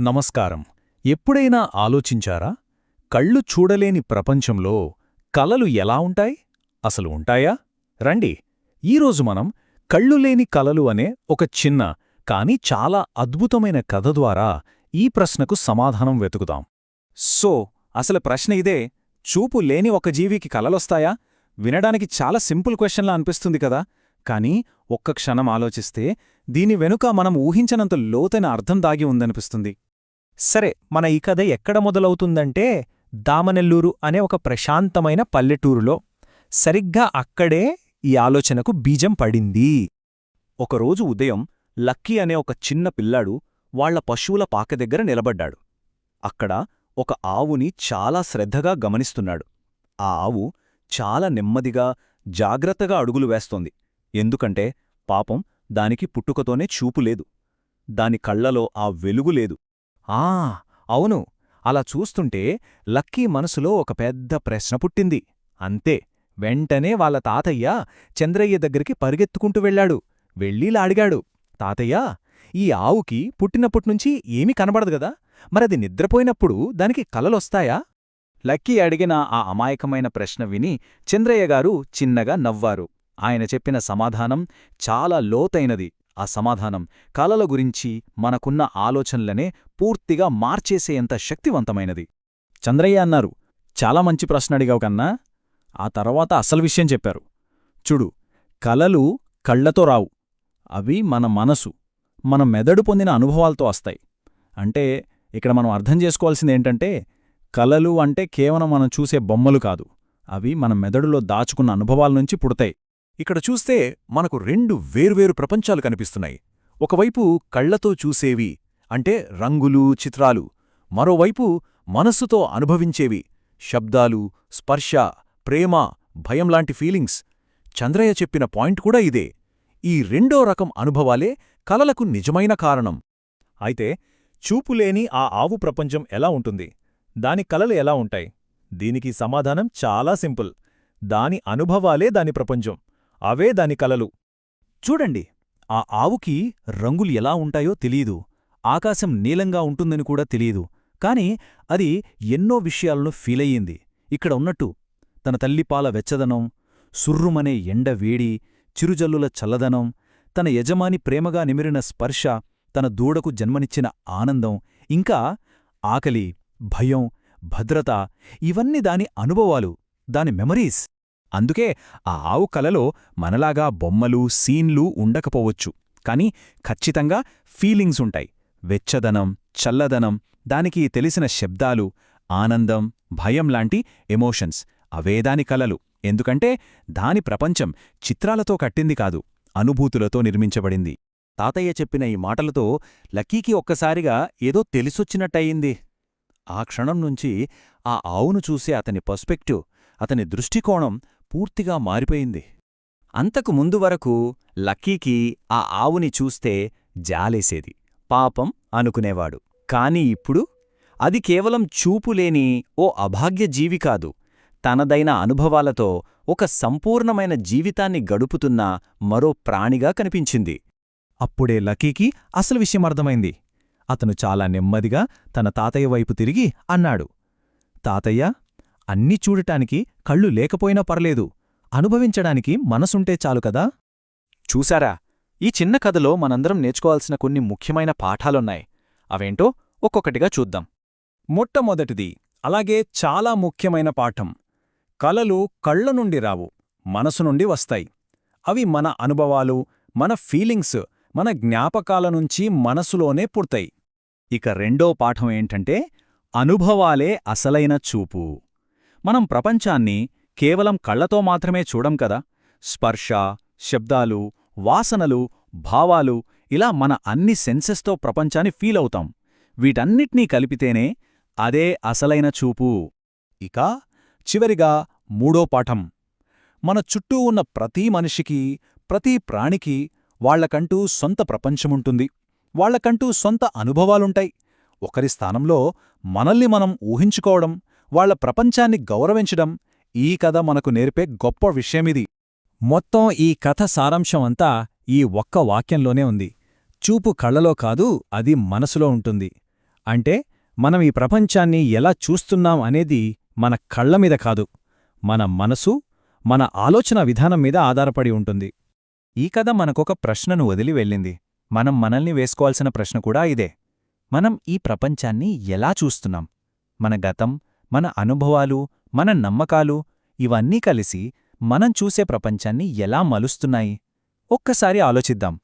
నమస్కారం. ఎప్పుడైనా ఆలోచించారా? కళ్ళు చూడలేని ప్రపంచంలో కలలు ఎలా ఉంటాయి? అసలు ఉంటాయా? రండి. ఈరోజు మనం కళ్ళు లేని కలలు అనే ఒక చిన్న కాని చాలా అద్భుతమైన కథ ద్వారా ఈ ప్రశ్నకు సమాధానం వెతుకుదాం. సో అసలు ప్రశ్న ఇదే చూపు లేని ఒక జీవికి కలలొస్తాయా? వినడానికి చాలా సింపుల్ క్వశ్చన్లా అనిపిస్తుంది కదా. కానీ ఒక్క క్షణం ఆలోచిస్తే దీని వెనుక మనం ఊహించనంత లోతైన అర్థం దాగి ఉందనిపిస్తుంది. సరే మన ఈ కథ ఎక్కడ మొదలవుతుందంటే దామనెల్లూరు అనే ఒక ప్రశాంతమైన పల్లెటూరులో సరిగ్గా అక్కడే ఈ ఆలోచనకు బీజం పడింది. ఒకరోజు ఉదయం లక్కీ అనే ఒక చిన్న పిల్లాడు వాళ్ళ పశువుల పాక దగ్గర నిలబడ్డాడు. అక్కడ ఒక ఆవుని చాలా శ్రద్ధగా గమనిస్తున్నాడు. ఆ ఆవు చాలా నెమ్మదిగా జాగ్రత్తగా అడుగులు వేస్తోంది. ఎందుకంటే పాపం దానికి పుట్టుకతోనే చూపులేదు దాని కళ్ళలో ఆ వెలుగులేదు ఆ అవును. అలా చూస్తుంటే లక్కీ మనసులో ఒక పెద్ద ప్రశ్న పుట్టింది. అంతే వెంటనే వాళ్ళ తాతయ్య చంద్రయ్య దగ్గరికి పరిగెత్తుకుంటూ వెళ్ళాడు. వెళ్ళిలా అడిగాడు తాతయ్య ఈ ఆవుకి పుట్టినప్పట్నుంచి ఏమీ కనబడదు గదా మరది నిద్రపోయినప్పుడు దానికి కలలొస్తాయా? లక్కీ అడిగిన ఆ అమాయకమైన ప్రశ్న విని చంద్రయ్యగారు చిన్నగా నవ్వారు. ఆయన చెప్పిన సమాధానం చాలా లోతైనది. ఆ సమాధానం కలల గురించి మనకున్న ఆలోచనలనే పూర్తిగా మార్చేసేంత శక్తివంతమైనది. చంద్రయ్య అన్నారు చాలా మంచి ప్రశ్న అడిగావు కన్నా. ఆ తర్వాత అసలు విషయం చెప్పారు. చూడు కలలు కళ్ళతో రావు అవి మన మనసు మన మెదడు పొందిన అనుభవాలతో వస్తాయి. అంటే ఇక్కడ మనం అర్థం చేసుకోవాల్సిందేంటంటే కలలు అంటే కేవలం మనం చూసే బొమ్మలు కాదు అవి మన మెదడులో దాచుకున్న అనుభవాల నుంచి పుడతాయి. ఇక్కడ చూస్తే మనకు రెండు వేర్వేరు ప్రపంచాలు కనిపిస్తున్నాయి. ఒకవైపు కళ్ళతో చూసేవి అంటే రంగులు చిత్రాలు. మరోవైపు మనస్సుతో అనుభవించేవి శబ్దాలు స్పర్శ ప్రేమ భయంలాంటి ఫీలింగ్స్. చంద్రయ్య చెప్పిన పాయింట్ కూడా ఇదే. ఈ రెండో రకం అనుభవాలే కలలకు నిజమైన కారణం. అయితే చూపులేని ఆ ఆవు ప్రపంచం ఎలా ఉంటుంది? దాని కలలు ఎలా ఉంటాయి? దీనికి సమాధానం చాలా సింపుల్. దాని అనుభవాలే దాని ప్రపంచం. అవే దాని కలలు. చూడండి ఆ ఆవుకి రంగులు ఎలా ఉంటాయో తెలీదు ఆకాశం నీలంగా ఉంటుందని కూడా తెలియదు. కాని అది ఎన్నో విషయాలను ఫీలయ్యింది ఇక్కడ ఉన్నట్టు తన తల్లిపాల వెచ్చదనం సుర్రుమనే ఎండ వేడి చిరుజల్లుల చల్లదనం తన యజమాని ప్రేమగా నిమిరిన స్పర్శ తన దూడకు జన్మనిచ్చిన ఆనందం ఇంకా ఆకలి భయం భద్రత ఇవన్నీ దాని అనుభవాలు దాని మెమరీస్. అందుకే ఆ ఆవు కలలో మనలాగా బొమ్మలు సీన్లు ఉండకపోవచ్చు. కాని ఖచ్చితంగా ఫీలింగ్స్ ఉంటాయి. వెచ్చదనం చల్లదనం దానికి తెలిసిన శబ్దాలు ఆనందం భయం లాంటి ఎమోషన్స్. అవేదాని కలలు. ఎందుకంటే దాని ప్రపంచం చిత్రాలతో కట్టింది కాదు అనుభూతులతో నిర్మించబడింది. తాతయ్య చెప్పిన ఈ మాటలతో లక్కీకి ఒక్కసారిగా ఏదో తెలిసొచ్చినట్టయింది. ఆ క్షణం నుంచి ఆ ఆవును చూసే అతని పర్స్పెక్టివ్ అతని దృష్టికోణం పూర్తిగా మారిపోయింది. అంతకు ముందు వరకు లక్కీకి ఆ ఆవుని చూస్తే జాలేసేది. పాపం అనుకునేవాడు. కాని ఇప్పుడు అది కేవలం చూపులేని ఓ అభాగ్య జీవి కాదు. తనదైన అనుభవాలతో ఒక సంపూర్ణమైన జీవితాన్ని గడుపుతున్న మరో ప్రాణిగా కనిపించింది. అప్పుడే లక్కీకి అసలు విషయం అర్థమైంది. అతను చాలా నెమ్మదిగా తన తాతయ్య వైపు తిరిగి అన్నాడు తాతయ్య అన్నీ చూడటానికి కళ్ళు లేకపోయినా పర్లేదు. అనుభవించడానికి మనసుంటే చాలు కదా? చూశారా? ఈ చిన్న కథలో మనందరం నేర్చుకోవాల్సిన కొన్ని ముఖ్యమైన పాఠాలున్నాయి. అవేంటో ఒక్కొక్కటిగా చూద్దాం. మొట్టమొదటిది అలాగే చాలా ముఖ్యమైన పాఠం. కలలు కళ్ళ నుండి రావు మనసు నుండి వస్తాయి. అవి మన అనుభవాలు మన ఫీలింగ్స్ మన జ్ఞాపకాల నుంచి మనసులోనే పుడతాయి. ఇక రెండో పాఠం ఏంటంటే అనుభవాలే అసలైన చూపు. మనం ప్రపంచాన్ని కేవలం కళ్ళతో మాత్రమే చూడం కదా? స్పర్శ శబ్దాలు వాసనలు భావాలు ఇలా మన అన్ని సెన్సెస్తో ప్రపంచాన్ని ఫీలవుతాం వీటన్నిట్నీ కలిపితేనే అదే అసలైన చూపు. ఇక చివరిగా మూడో పాఠం. మన చుట్టూ ఉన్న ప్రతి మనిషికి ప్రతి ప్రాణికి వాళ్ళకంటూ సొంత ప్రపంచముంటుంది. వాళ్ళకంటూ సొంత అనుభవాలుంటాయి. ఒకరి స్థానంలో మనల్ని మనం ఊహించుకోవడం వాళ్ళ ప్రపంచాన్ని గౌరవించడం ఈ కథ మనకు నేర్పే గొప్ప విషయమిది. మొత్తం ఈ కథ సారాంశమంతా ఈ ఒక్క వాక్యంలోనే ఉంది. చూపు కళ్ళలో కాదు అది మనసులో ఉంటుంది. అంటే మనం ఈ ప్రపంచాన్ని ఎలా చూస్తున్నాం అనేది మన కళ్ళ మీద కాదు మన మనసు మన ఆలోచన విధానం మీద ఆధారపడి ఉంటుంది. ఈ కథ మనకొక ప్రశ్నను వదిలి వెళ్ళింది. మనం మనల్ని వేసుకోవాల్సిన ప్రశ్న కూడా ఇదే. మనం ఈ ప్రపంచాన్ని ఎలా చూస్తున్నాం? మన గతం మన అనుభవాలు మన నమ్మకాలు ఇవన్నీ కలిసి మనం చూసే ప్రపంచాన్ని ఎలా మలుస్తున్నాయి? ఒక్కసారి ఆలోచిద్దాం.